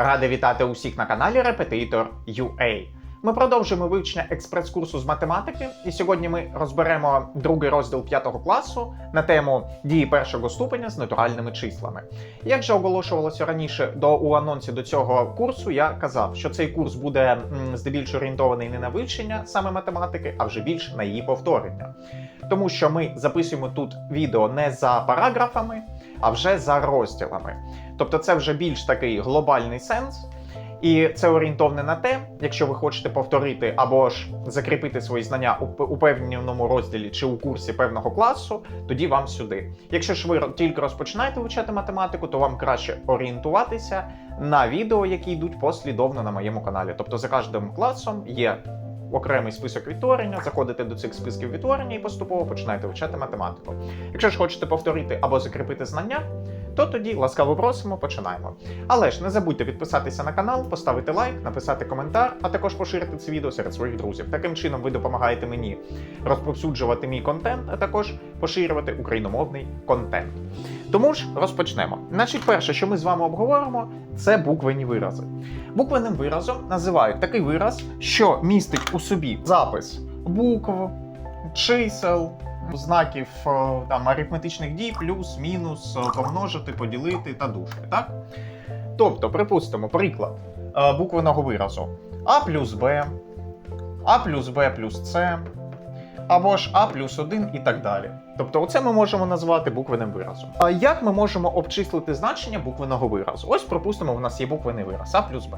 Радий вітати усіх на каналі Repetitor UA. Ми продовжуємо вивчення експрес-курсу з математики, і сьогодні ми розберемо другий розділ 5 класу на тему дії першого ступеня з натуральними числами. Як же оголошувалося раніше до у анонсі до цього курсу, я казав, що цей курс буде здебільшого орієнтований не на вивчення саме математики, а вже більше на її повторення. Тому що ми записуємо тут відео не за параграфами, а вже за розділами. Тобто це вже більш такий глобальний сенс. І це орієнтовне на те, якщо ви хочете повторити або ж закріпити свої знання у, у певному розділі чи у курсі певного класу, тоді вам сюди. Якщо ж ви тільки розпочинаєте вивчати математику, то вам краще орієнтуватися на відео, які йдуть послідовно на моєму каналі. Тобто за кожним класом є окремий список відтворення, заходите до цих списків відтворення і поступово починаєте вивчати математику. Якщо ж хочете повторити або закріпити знання, то тоді ласкаво просимо, починаємо. Але ж не забудьте підписатися на канал, поставити лайк, написати коментар, а також поширити це відео серед своїх друзів. Таким чином ви допомагаєте мені розповсюджувати мій контент, а також поширювати україномовний контент. Тому ж розпочнемо. Значить, перше, що ми з вами обговоримо, це буквені вирази. Буквенним виразом називають такий вираз, що містить у собі запис букв, чисел, знаків е, там арифметичних дій, плюс, мінус, е, помножити, поділити та дужки. Так? Тобто, припустимо, приклад е, буквеного виразу А плюс Б, А плюс Б плюс С, або ж А плюс 1 і так далі. Тобто, оце ми можемо назвати буквеним виразом. А як ми можемо обчислити значення буквеного виразу? Ось, припустимо, у нас є буквений вираз А плюс Б.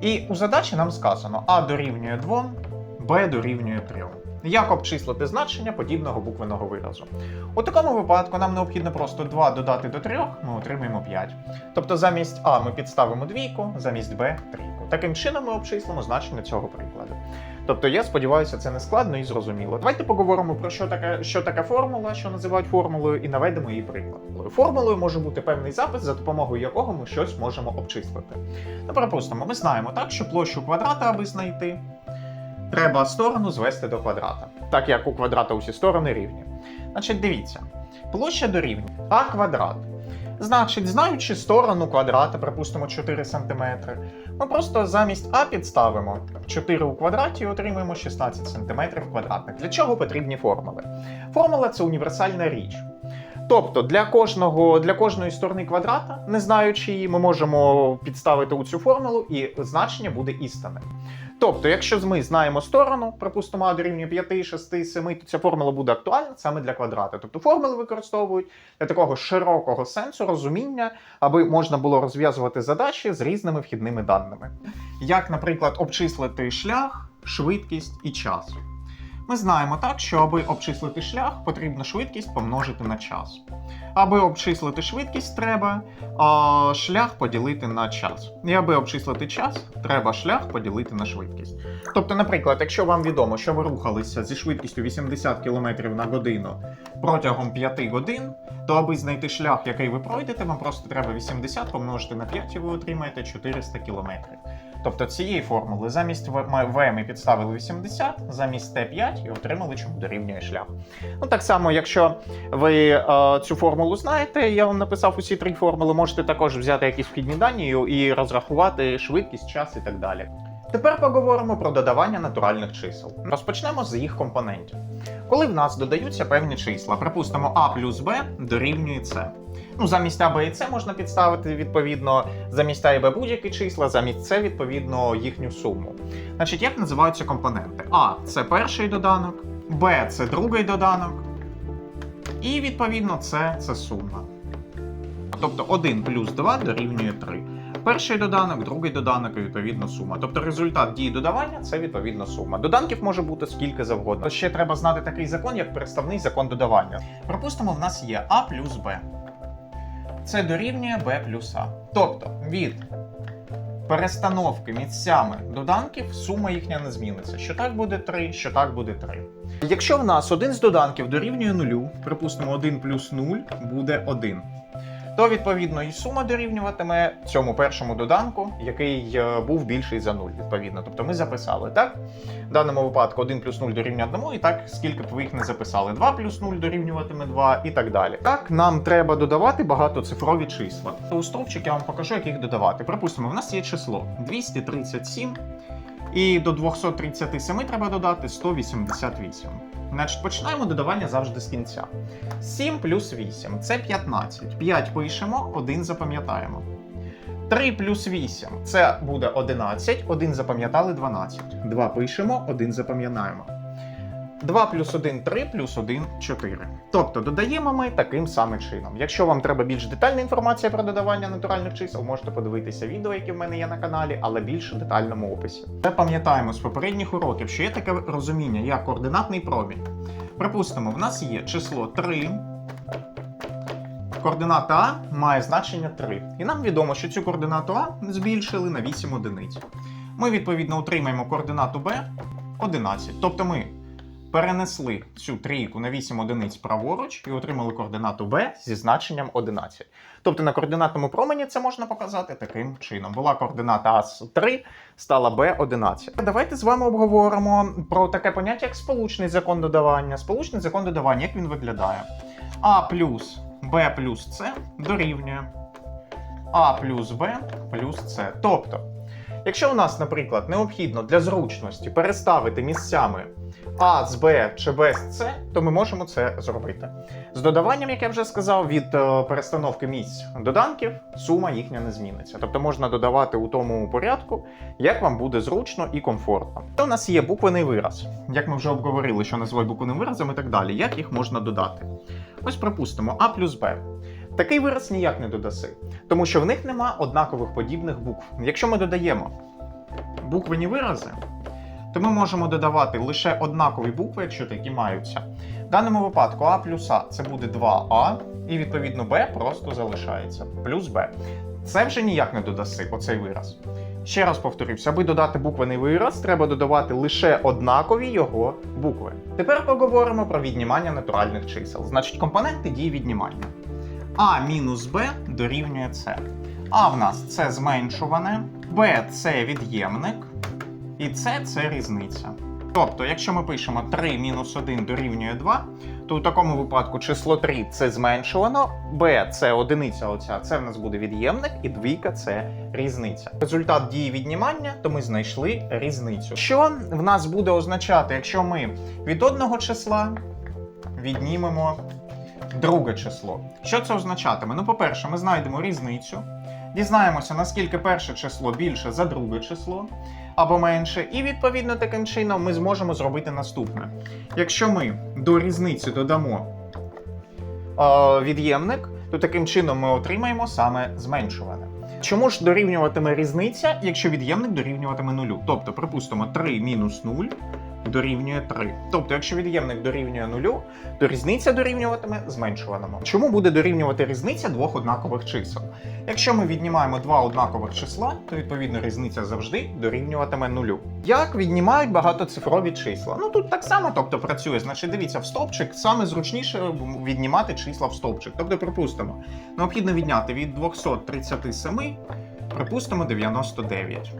І у задачі нам сказано А дорівнює 2, Б дорівнює 3. Як обчислити значення подібного буквеного виразу? У такому випадку нам необхідно просто 2 додати до 3, ми отримаємо 5. Тобто замість А ми підставимо двійку, замість Б трійку. Таким чином ми обчислимо значення цього прикладу. Тобто, я сподіваюся, це не складно і зрозуміло. Давайте поговоримо про що таке, що таке формула, що називають формулою, і наведемо її приклад. Формулою може бути певний запис, за допомогою якого ми щось можемо обчислити. Ну, припустимо, ми знаємо так, що площу квадрата, аби знайти, треба сторону звести до квадрата, так як у квадрата усі сторони рівні. Значить, дивіться, площа дорівнює а квадрат. Значить, знаючи сторону квадрата, припустимо 4 см, ми просто замість А підставимо 4 у квадраті і отримуємо 16 см квадратних. Для чого потрібні формули? Формула це універсальна річ. Тобто для кожного для кожної сторони квадрата, не знаючи її, ми можемо підставити у цю формулу, і значення буде істинним. Тобто, якщо ми знаємо сторону, припустимо, А дорівнює 5, 6, 7, то ця формула буде актуальна саме для квадрата. Тобто формули використовують для такого широкого сенсу розуміння, аби можна було розв'язувати задачі з різними вхідними даними. Як, наприклад, обчислити шлях, швидкість і час. Ми знаємо так, що аби обчислити шлях, потрібно швидкість помножити на час. Аби обчислити швидкість, треба а, шлях поділити на час. І аби обчислити час, треба шлях поділити на швидкість. Тобто, наприклад, якщо вам відомо, що ви рухалися зі швидкістю 80 км на годину протягом 5 годин, то аби знайти шлях, який ви пройдете, вам просто треба 80 помножити на 5 і ви отримаєте 400 км. Тобто цієї формули замість В ми підставили 80, замість Т5 і отримали, чому дорівнює шлях. Ну так само, якщо ви е, цю формулу знаєте, я вам написав усі три формули, можете також взяти якісь вхідні дані і розрахувати швидкість, час і так далі. Тепер поговоримо про додавання натуральних чисел. Розпочнемо з їх компонентів. Коли в нас додаються певні числа, припустимо А плюс Б дорівнює С. Ну, замість А, Б і С можна підставити відповідно замість А і Б будь-які числа, замість С відповідно їхню суму. Значить, як називаються компоненти? А це перший доданок, Б це другий доданок, і відповідно С це сума. Тобто 1 плюс 2 дорівнює 3. Перший доданок, другий доданок і відповідно сума. Тобто результат дії додавання це відповідно сума. Доданків може бути скільки завгодно. Ще треба знати такий закон, як переставний закон додавання. Припустимо, в нас є А плюс Б. Це дорівнює Б плюс. Тобто від перестановки місцями доданків сума їхня не зміниться. Що так буде 3, що так буде 3. Якщо в нас один з доданків дорівнює нулю, припустимо 1 плюс 0 буде 1. То відповідно і сума дорівнюватиме цьому першому доданку, який е, був більший за 0, відповідно. Тобто ми записали так. В даному випадку 1 плюс 0 дорівнює 1, і так, скільки б ви їх не записали, 2 плюс 0 дорівнюватиме 2 і так далі. Так, нам треба додавати багатоцифрові числа. У стовпчик я вам покажу, як їх додавати. Припустимо, в нас є число 237, і до 237 треба додати 188. Значить, починаємо додавання завжди з кінця. 7 плюс 8 це 15. 5 пишемо, 1 запам'ятаємо. 3 плюс 8 це буде 11, 1 запам'ятали 12. 2 пишемо, 1 запам'ятаємо. 2 плюс 1 3 плюс 1 4. Тобто додаємо ми таким самим чином. Якщо вам треба більш детальна інформація про додавання натуральних чисел, можете подивитися відео, яке в мене є на каналі, але більш в детальному описі. Ми пам'ятаємо з попередніх уроків, що є таке розуміння, як координатний промінь. Припустимо, в нас є число 3. Координата А має значення 3. І нам відомо, що цю координату А збільшили на 8 одиниць. Ми, відповідно, отримаємо координату Б 11. Тобто ми перенесли цю трійку на 8 одиниць праворуч і отримали координату Б зі значенням 11. Тобто на координатному промені це можна показати таким чином. Була координата А 3, стала Б 11. Давайте з вами обговоримо про таке поняття, як сполучний закон додавання. Сполучний закон додавання, як він виглядає? А плюс Б плюс С дорівнює А плюс Б плюс С. Тобто, якщо у нас, наприклад, необхідно для зручності переставити місцями А з Б чи Б з С, то ми можемо це зробити. З додаванням, як я вже сказав, від е, перестановки місць доданків сума їхня не зміниться. Тобто можна додавати у тому порядку, як вам буде зручно і комфортно. То у нас є буквений вираз. Як ми вже обговорили, що називають буквеним виразом і так далі. Як їх можна додати? Ось припустимо А плюс Б. Такий вираз ніяк не додаси, тому що в них нема однакових подібних букв. Якщо ми додаємо буквені вирази, то ми можемо додавати лише однакові букви, якщо такі маються. В даному випадку А плюс А це буде 2А, і відповідно Б просто залишається. Плюс Б. Це вже ніяк не додаси, оцей вираз. Ще раз повторюся, аби додати буквений вираз, треба додавати лише однакові його букви. Тепер поговоримо про віднімання натуральних чисел. Значить, компоненти дії віднімання. А мінус Б дорівнює С. А в нас це зменшуване, Б це від'ємник, і С це різниця. Тобто, якщо ми пишемо 3 мінус 1 дорівнює 2, то у такому випадку число 3 це зменшувано, b це одиниця, оця, це в нас буде від'ємник, і двійка це різниця. Результат дії віднімання, то ми знайшли різницю. Що в нас буде означати, якщо ми від одного числа віднімемо друге число? Що це означатиме? Ну, по-перше, ми знайдемо різницю. Дізнаємося, наскільки перше число більше за друге число або менше, і відповідно таким чином ми зможемо зробити наступне. Якщо ми до різниці додамо е, від'ємник, то таким чином ми отримаємо саме зменшуване. Чому ж дорівнюватиме різниця, якщо від'ємник дорівнюватиме нулю? Тобто, припустимо, 3 мінус 0 дорівнює 3. Тобто, якщо від'ємник дорівнює нулю, то різниця дорівнюватиме зменшуваному. Чому буде дорівнювати різниця двох однакових чисел? Якщо ми віднімаємо два однакових числа, то відповідно різниця завжди дорівнюватиме нулю. Як віднімають багатоцифрові числа? Ну тут так само, тобто працює. Значить, дивіться, в стовпчик саме зручніше віднімати числа в стовпчик. Тобто, припустимо, необхідно відняти від 237, припустимо 99.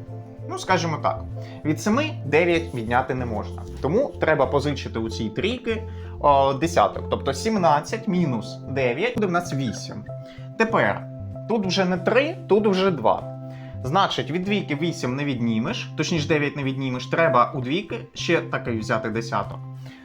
Ну, скажімо так, від 7 9 відняти не можна. Тому треба позичити у цій трійки о, десяток. Тобто 17 мінус 9 буде в нас 8. Тепер тут вже не 3, тут вже 2. Значить, від двійки 8 не віднімеш, точніше 9 не віднімеш, треба у двійки ще такий взяти десяток.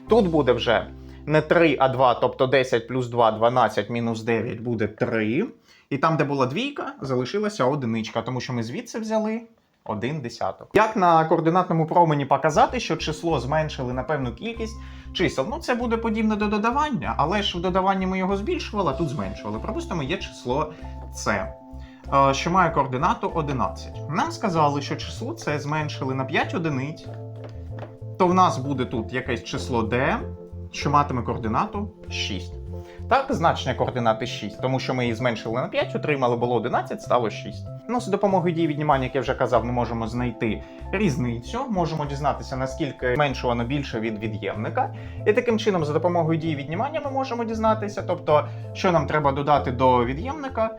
Тут буде вже не 3, а 2, тобто 10 плюс 2, 12 мінус 9 буде 3. І там, де була двійка, залишилася одиничка, тому що ми звідси взяли один десяток. Як на координатному промені показати, що число зменшили на певну кількість чисел? Ну, це буде подібне до додавання, але ж в додаванні ми його збільшували, а тут зменшували. Припустимо, є число С, е, що має координату 11. Нам сказали, що число С зменшили на 5 одиниць, то в нас буде тут якесь число D, що матиме координату 6. Так, значення координати 6, тому що ми її зменшили на 5, отримали було 11, стало 6. Ну, з допомогою дії віднімання, як я вже казав, ми можемо знайти різницю, можемо дізнатися, наскільки зменшувано більше від від'ємника. І таким чином, за допомогою дії віднімання, ми можемо дізнатися, тобто, що нам треба додати до від'ємника,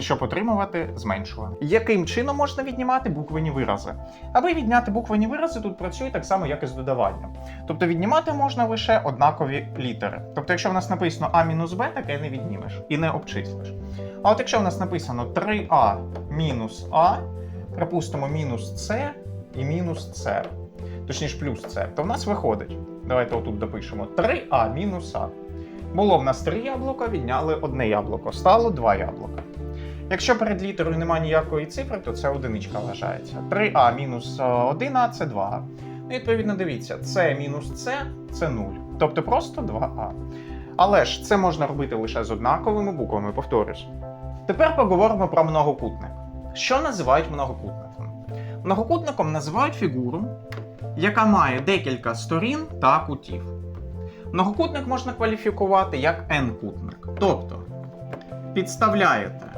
щоб отримувати зменшуване. Яким чином можна віднімати буквені вирази? Аби відняти буквені вирази, тут працює так само, як і з додаванням. Тобто віднімати можна лише однакові літери. Тобто, якщо в нас написано А-Б, таке не віднімеш і не обчислиш. А от якщо в нас написано 3А мінус А, припустимо, мінус С і мінус С, точніше плюс С, то в нас виходить. Давайте отут допишемо 3А мінус А. Було в нас 3 яблука, відняли одне яблуко, стало 2 яблука. Якщо перед літерою немає ніякої цифри, то це одиничка вважається. 3А мінус 1А це 2А. Ну, відповідно, дивіться, С мінус С це 0. Тобто просто 2А. Але ж це можна робити лише з однаковими буквами, повторюсь. Тепер поговоримо про многокутник. Що називають многокутником? Многокутником називають фігуру, яка має декілька сторін та кутів. Многокутник можна кваліфікувати як n-кутник. Тобто підставляєте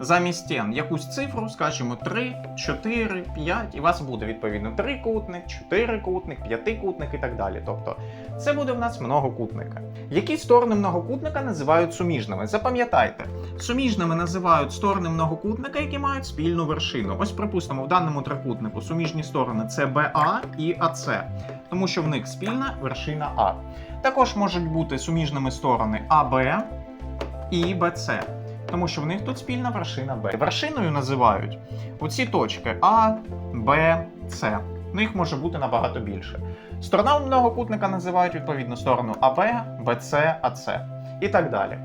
замість n якусь цифру, скажімо 3, 4, 5, і у вас буде відповідно трикутник, чотирикутник, п'ятикутник і так далі. Тобто це буде в нас многокутника. Які сторони многокутника називають суміжними? Запам'ятайте, суміжними називають сторони многокутника, які мають спільну вершину. Ось, припустимо, в даному трикутнику суміжні сторони це БА і АЦ, тому що в них спільна вершина А. Також можуть бути суміжними сторони АБ і БЦ, тому що в них тут спільна вершина Б. Вершиною називають оці точки А, Б, С. Ну, їх може бути набагато більше. Сторона многокутника називають відповідно сторону АБ, БЦ, АЦ і так далі.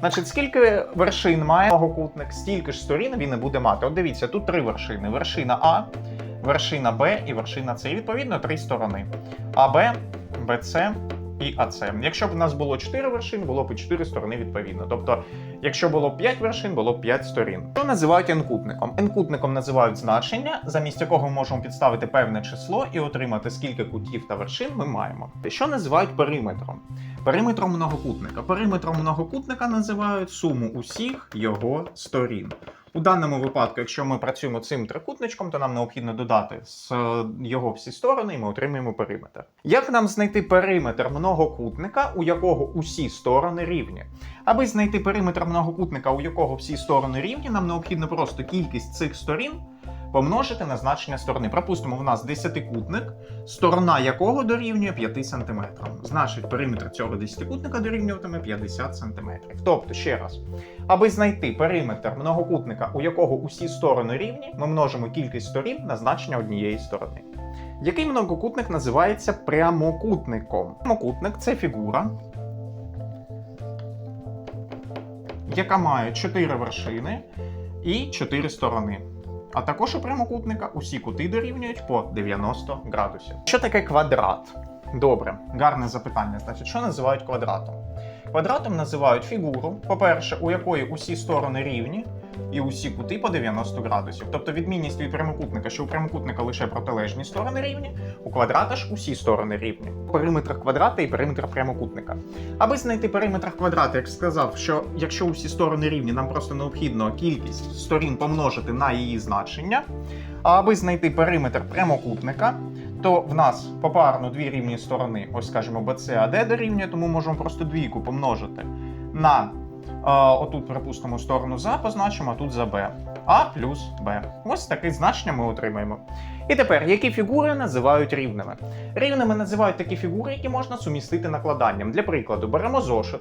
Значить, скільки вершин має многокутник, стільки ж сторін він і буде мати. От дивіться, тут три вершини: вершина А, вершина Б і вершина С. І відповідно три сторони: АБ, БЦ і АЦ. Якщо б у нас було 4 вершини, було б і 4 сторони відповідно. Тобто, якщо було 5 вершин, було б 5 сторін. Що називають n-кутником? N-кутником називають значення, замість якого ми можемо підставити певне число і отримати скільки кутів та вершин ми маємо. Що називають периметром? Периметром многокутника. Периметром многокутника називають суму усіх його сторін. У даному випадку, якщо ми працюємо цим трикутничком, то нам необхідно додати з е, його всі сторони, і ми отримаємо периметр. Як нам знайти периметр многокутника, у якого усі сторони рівні? Аби знайти периметр многокутника, у якого всі сторони рівні, нам необхідно просто кількість цих сторін помножити на значення сторони. Припустимо, в нас десятикутник, сторона якого дорівнює 5 см. Значить, периметр цього десятикутника дорівнюватиме 50 см. Тобто, ще раз, аби знайти периметр многокутника, у якого усі сторони рівні, ми множимо кількість сторін на значення однієї сторони. Який многокутник називається прямокутником? Прямокутник це фігура, яка має 4 вершини і 4 сторони. А також у прямокутника усі кути дорівнюють по 90 градусів. Що таке квадрат? Добре, гарне запитання. Значить, що називають квадратом? Квадратом називають фігуру, по-перше, у якої усі сторони рівні і усі кути по 90 градусів. Тобто відмінність від прямокутника, що у прямокутника лише протилежні сторони рівні, у квадрата ж усі сторони рівні. Периметр квадрата і периметр прямокутника. Аби знайти периметр квадрата, як сказав, що якщо усі сторони рівні, нам просто необхідно кількість сторін помножити на її значення. А аби знайти периметр прямокутника, то в нас попарно дві рівні сторони, ось скажімо, BC, AD дорівнює, тому можемо просто двійку помножити на отут, припустимо, сторону за, позначимо, а тут за B. А плюс Б. Ось таке значення ми отримаємо. І тепер, які фігури називають рівними? Рівними називають такі фігури, які можна сумістити накладанням. Для прикладу, беремо зошит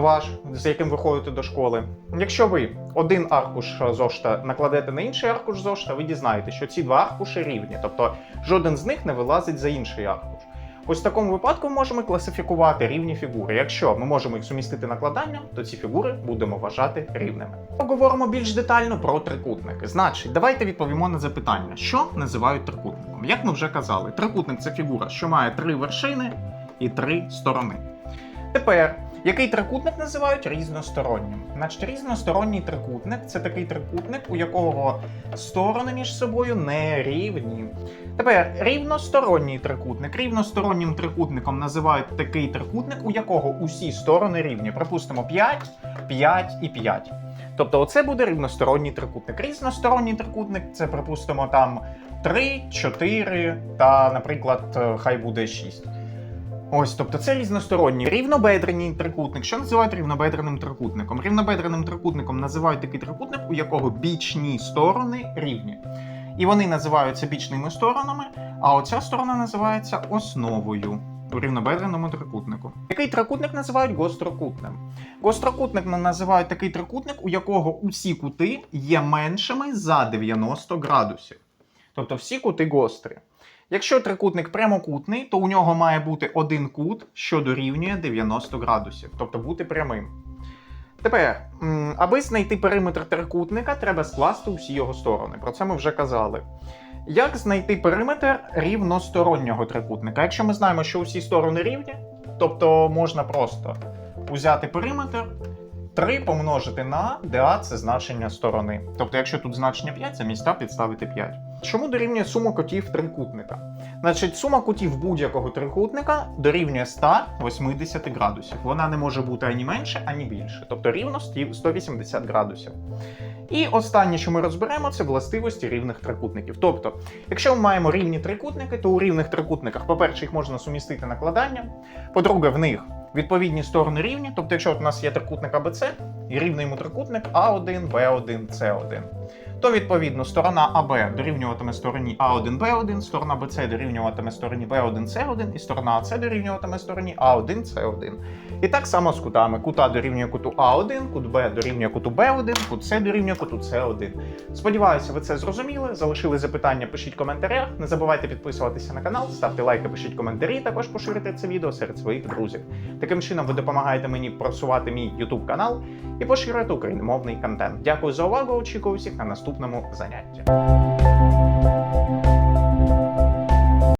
ваш, з яким ви ходите до школи. Якщо ви один аркуш зошита накладете на інший аркуш зошита, ви дізнаєтеся, що ці два аркуші рівні, тобто жоден з них не вилазить за інший аркуш. Ось в такому випадку можемо класифікувати рівні фігури. Якщо ми можемо їх сумістити накладанням, то ці фігури будемо вважати рівними. Поговоримо більш детально про трикутники. Значить, давайте відповімо на запитання, що називають трикутником. Як ми вже казали, трикутник це фігура, що має три вершини і три сторони. Тепер, Який трикутник називають різностороннім? Значить, різносторонній трикутник це такий трикутник, у якого сторони між собою не рівні. Тепер рівносторонній трикутник. Рівностороннім трикутником називають такий трикутник, у якого усі сторони рівні. Припустимо, 5, 5 і 5. Тобто, оце буде рівносторонній трикутник. Різносторонній трикутник це, припустимо, там 3, 4 та, наприклад, е, хай буде 6. Ось, тобто це різносторонній. Рівнобедреній трикутник. Що називають рівнобедреним трикутником? Рівнобедреним трикутником називають такий трикутник, у якого бічні сторони рівні. І вони називаються бічними сторонами, а оця сторона називається основою у рівнобедреному трикутнику. Який трикутник називають гострокутним? Гострокутник називають такий трикутник, у якого усі кути є меншими за 90 градусів. Тобто всі кути гострі. Якщо трикутник прямокутний, то у нього має бути один кут, що дорівнює 90 градусів, тобто бути прямим. Тепер, аби знайти периметр трикутника, треба скласти усі його сторони. Про це ми вже казали. Як знайти периметр рівностороннього трикутника? Якщо ми знаємо, що усі сторони рівні, тобто можна просто взяти периметр 3 помножити на DA – це значення сторони. Тобто, якщо тут значення 5, замість 100 підставити 5. Чому дорівнює сума кутів трикутника? Значить, сума кутів будь-якого трикутника дорівнює 180 градусів. Вона не може бути ані менше, ані більше. Тобто рівно 180 градусів. І останнє, що ми розберемо, це властивості рівних трикутників. Тобто, якщо ми маємо рівні трикутники, то у рівних трикутниках, по-перше, їх можна сумістити накладанням. По-друге, в них відповідні сторони рівні. Тобто, якщо от у нас є трикутник АБЦ і рівний йому трикутник А1, Б1, С1, то відповідно сторона АБ дорівнюватиме стороні А1, Б1, сторона БЦ дорівнюватиме стороні Б1, С1, і сторона АЦ дорівнюватиме стороні А1, С1. І так само з кутами. Кут А дорівнює куту А1, кут Б дорівнює куту Б1, кут С дорівнює куту С1. Сподіваюся, ви це зрозуміли. Залишили запитання, пишіть в коментарях. Не забувайте підписуватися на канал, ставте лайки, пишіть коментарі, також поширюйте це відео серед своїх друзів. Таким чином, ви допомагаєте мені просувати мій YouTube канал і поширювати україномовний контент. Дякую за увагу. Очікую всіх на наступному занятті.